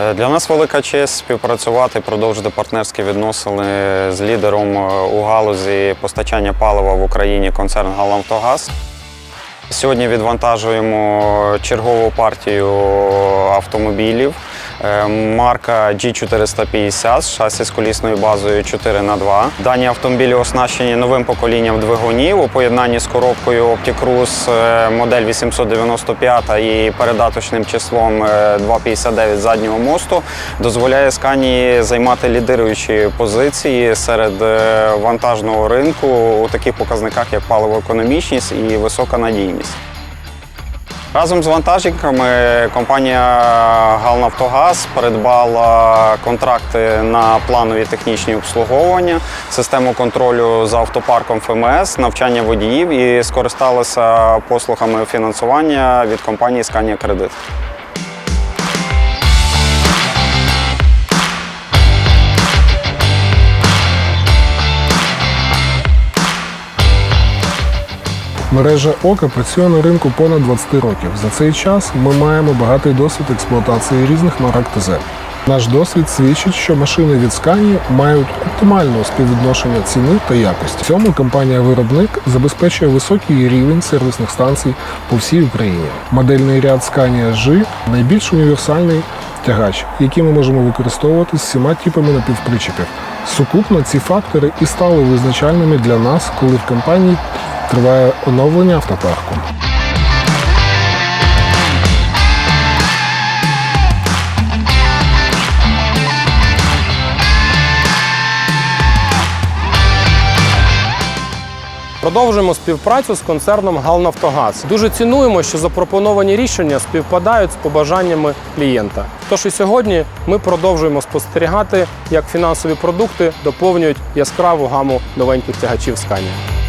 Е, Для нас велика честь співпрацювати, продовжити партнерські відносини з лідером е, у галузі постачання палива в Україні концерн «Галавтогаз». Сьогодні відвантажуємо чергову партію автомобілів. Е, Марка G450 з шасі з колісною базою 4х2. Дані автомобілі оснащені новим поколінням двигунів у поєднанні з коробкою Opticruise е, модель 895 і передаточним числом е, 259 заднього мосту дозволяє Сканії займати лідируючі позиції серед е, вантажного ринку у таких показниках, як паливоекономічність і висока надійність. Разом з вантажниками компанія «Галнафтогаз» придбала контракти на планові технічні обслуговування, систему контролю за автопарком ФМС, навчання водіїв і скористалася послугами фінансування від компанії «Сканія Кредит». Мережа Ока працює на ринку понад 20 років. За цей час ми маємо багатий досвід експлуатації різних марок ТЗ. Наш досвід свідчить, що машини від Scania мають оптимальне співвідношення ціни та якості. В цьому компанія-виробник забезпечує високий рівень сервісних станцій по всій Україні. Модельний ряд Scania G – найбільш універсальний тягач, який ми можемо використовувати з всіма типами напівпричепів. Сукупно ці фактори і стали визначальними для нас, коли в компанії триває оновлення автопарку. Продовжуємо співпрацю з концерном Галнафтогаз. Дуже цінуємо, що запропоновані рішення співпадають з побажаннями клієнта. Тож і сьогодні ми продовжуємо спостерігати, як фінансові продукти доповнюють яскраву гаму новеньких тягачів Scania.